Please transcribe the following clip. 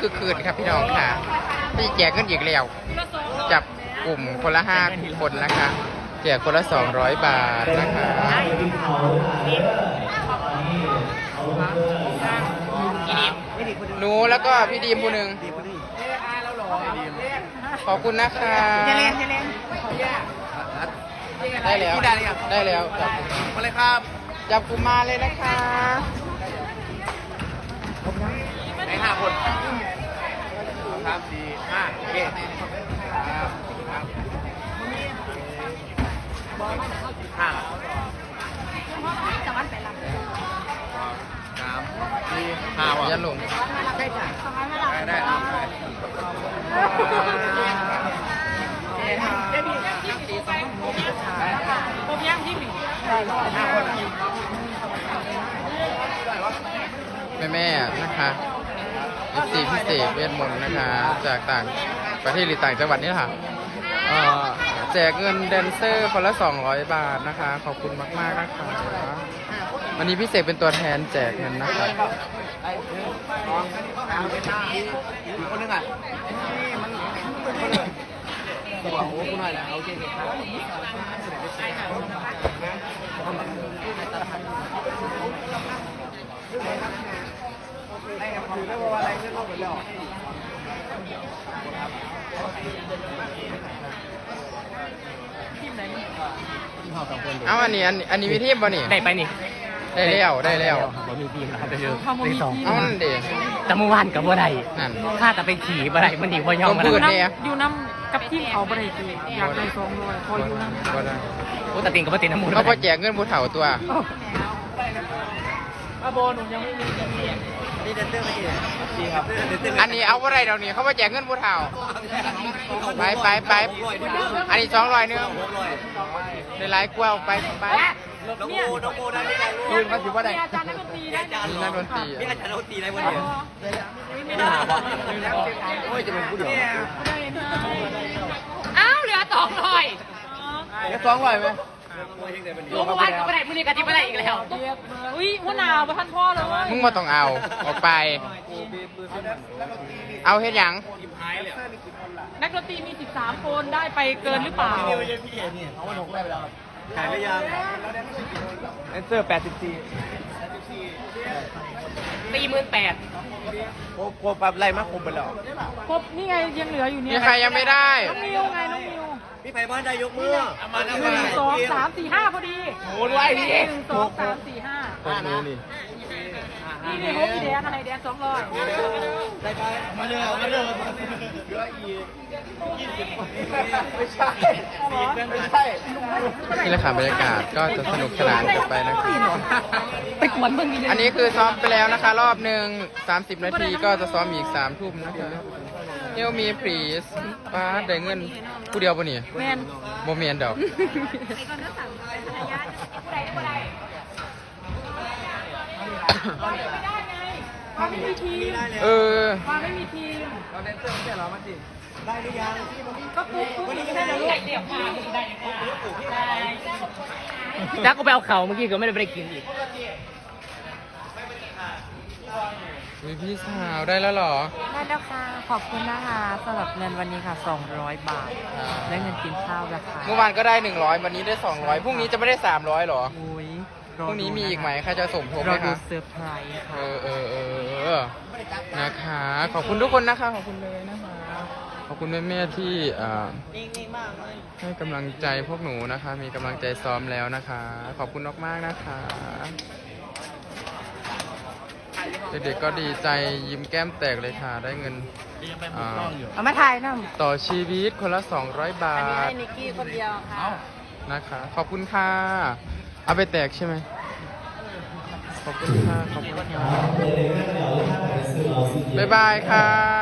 คือคืนครับพี่น้องค่ะที่แจกเงินอีกแล้วจับกลุ่มคนละห้าคนนะคะแจกคนละสองร้อยบาทนะคะหนูแล้วก็พี่ดีมผู้หนึ่งขอบคุณนะคะได้แล้วได้แล้วจับมมาเลยครับ จับกลุ่มมาเลยนะคะในห้าคน ครับสี่ห้าโอเคครับครับห้าสามสี่ห้าว่ะยันลงได้ได้ได้แม่แม่นะคะ 14พิเศษเวทมนต์นะคะ จากต่างประเทศหรือต่างจังหวัดนี่แหละค่ะเอ่อแจกเงินแดนเซอร์คนละ 200 บาทนะคะ ขอบคุณมากๆนะคะวันนี้พิเศษเป็นตัวแทนแจกเงินนะคะคนนึงอะตัวโอ้คุณหน่อยนะโอเคถือได้ว่าอะไรเรื่องเข้าไปแล้ว เอาอันนี้อันอันนี้มีทีมป่ะนี่ได้ไปนี่ได้แล้วได้แล้วบ่มีทีมนะครับได้เยอะได้สองเอานั่นเด็แต่เมื่อวานกับบ่ได้นั่นข้าแต่ไปขี่บ่ได้มันดีบ่ยอมต้กัอนงพูดนะเนี่ยอยู่น้ำกับที่เขาบริกีอยากได้สองร้อยพออยู่น้ำบ่ได้โอ้แต่ติงกับบ่ติงน้ำมูลเขาพอแจกเงินผู้เฒ่าตัวอาโบหนูยังไม่มีนี่เดน เตอร์ไม่ดีดีครับเดนเตอร์อันนี้เอาอะไรเดี๋ยวนี้เขาพอแจกเงินผู้เฒ่าไปไปไปอันนี้สองร้อยนึงในไลฟ์กว่าไปไปน้องโมน้องโมได้ไม่ได้ลูกคืนมาถือว่าได้อาจารย์นักดนตรีได้มีนักดนตรีนี่อาจารย์ดนตรีได้วันเดียวไม่ได้โอ้ยจะเป็นผู้เดียวอ้าวเหลือสองร้อยแค่สองร้อยไหม โอ้เมื่อวานกับบ่ได้มื้อนี้ก็ที่บ่ได้อีกแล้ว อุ้ยหัวหนาวประท่านพ่อเลยมึงมาต้องเอาออกไป เอาเฮ็ดหยังนักดนตรีมี 13 คนได้ไปเกินหรือเปล่า ขายไม่ยังเดนเซอร์แปดสิบสี่สี่หมื่นแปดโอ้โหปรับไล่มากคมไปแล้ว ครบนี่ไงยังเหลืออยู่เนี่มียใครยังไม่ได้ น้องมิวไงน้องมิว พี่ไผ่บ้านได้ยกมือมาแล้วหนึ่งสองสามสี่ห้าพอดีโอ้รวยดิหนึ่งสองสามสี่ห้าคนนี้นี่นี่นี่ฮบอีแดนอะไรแดนสองร้อยมาเร็วมาเร็วเหลืออีกยี่สิบไม่ใช่ไม่ใช่นี่แหละค่ะบรรยากาศก็จะสนุกสนานกันไปนะคะไปกวนเบิ่งนี่อันนี้คือซ้อมไปแล้วนะคะ รอบหนึ่ง30นาทีก็จะซ้อมอีก3ทุ่มนะคะ เที่ยวมีพรีสป้าดได้เงินผู้เดียวปะนี่แมนโมเมนดอกมาไม่มีทีมเออมาไม่มีทีมเราเดนเซอร์ไม่ใช่เหรอมันจิได้หรือยังที่มันก็ปุ๊บปุ๊บไม่ได้ลูกจักก็ไปเอาเขาเมื่อกี้ก็ไม่ได้ไปกินอีก มีพี่สาวได้แล้วเหรอ ได้แล้วค่ะ ขอบคุณนะคะสำหรับเงินวันนี้ค่ะ 200 บาทได้เงินกินข้าวราคาเมื่อวานก็ได้ 100 วันนี้ได้ 200 พรุ่งนี้จะไม่ได้ 300หรอ อุ้ยพรุ่งนี้มีอีกไหมใครจะสมทบไหเรามดูคะ เซอร์ไพรส์เอค่ะ อเออเออเออนะคะ ขอบคุณทุกคนนะคะ ขอบคุณเลยนะคะ ขอบคุณแม่แม่ๆที่อ่าให้กำลังใจพวกหนูนะคะ มีกำลังใจซ้อมแล้วนะคะ ขอบคุณมากๆนะคะ เด็กๆก็ดีใจยิ้มแก้มแตกเลยค่ะ ได้เงินอ่าเอามาถ่ายน้ำต่อชีวิตคนละ 200 บาอันนี้ทให้นิกกี้คนเดียวค่ะนะคะ ขอบคุณค่ะ เอาไปแตกใช่ไหมขอบคุณค่ะ ขอบคุณค่ะบ๊ายบายค่ะ